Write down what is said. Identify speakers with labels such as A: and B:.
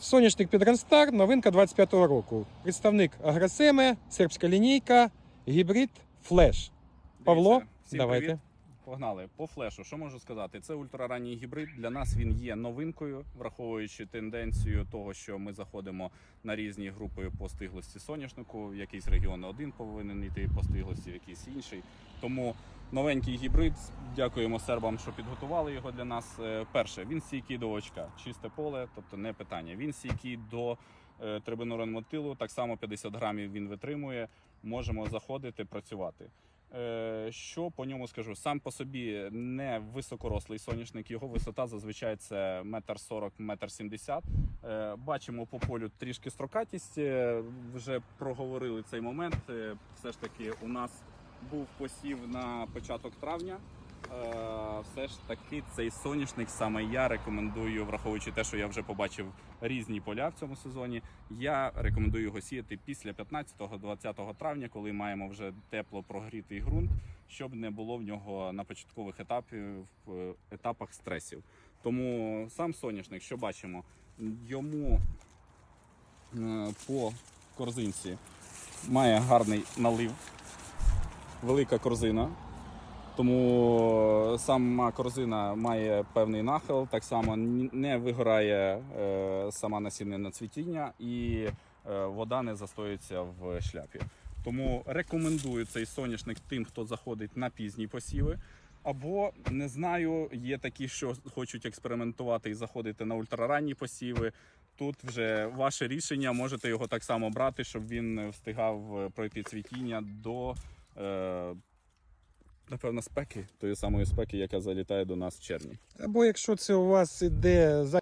A: Соняшник Підранстар, новинка 25-го року. Представник Агросеме, сербська лінійка, гібрид Флеш. Павло,
B: Дивіться, всім
A: давайте.
B: Привіт. Погнали по флешу. Що можу сказати? Це ультраранній гібрид. Для нас він є новинкою, враховуючи тенденцію того, що ми заходимо на різні групи по стиглості соняшнику. В якийсь регіон один повинен йти по стиглості, в якийсь інший. Тому новенький гібрид. Дякуємо сербам, що підготували його для нас. Е, Перше, він стійкий до очка, чисте поле, тобто не питання. Він стійкий до е, трибинурен мотилу. Так само 50 грамів він витримує. Можемо заходити, працювати. Е, Що по ньому скажу? Сам по собі не високорослий соняшник. Його висота зазвичай це метр сорок, метр сімдесят. Е, Бачимо по полю трішки строкатість. Е, Вже проговорили цей момент. Все ж таки, у нас був посів на початок травня. Е, Все ж таки, цей соняшник саме я рекомендую, враховуючи те, що я вже побачив різні поля в цьому сезоні. Я рекомендую його сіяти після 15-20 травня, коли маємо вже тепло прогрітий ґрунт, щоб не було в нього на початкових етапів, е, етапах стресів. Тому сам соняшник, що бачимо, йому е, по корзинці має гарний налив, велика корзина. Тому сама корзина має певний нахил, так само не вигорає е, сама насіння цвітіння і е, вода не застоюється в шляпі. Тому рекомендую цей соняшник тим, хто заходить на пізні посіви. Або не знаю, є такі, що хочуть експериментувати і заходити на ультраранні посіви. Тут вже ваше рішення, можете його так само брати, щоб він встигав е, пройти цвітіння до е, напевно спеки, тої самої спеки, яка залітає до нас в червні.
A: Або якщо це у вас іде за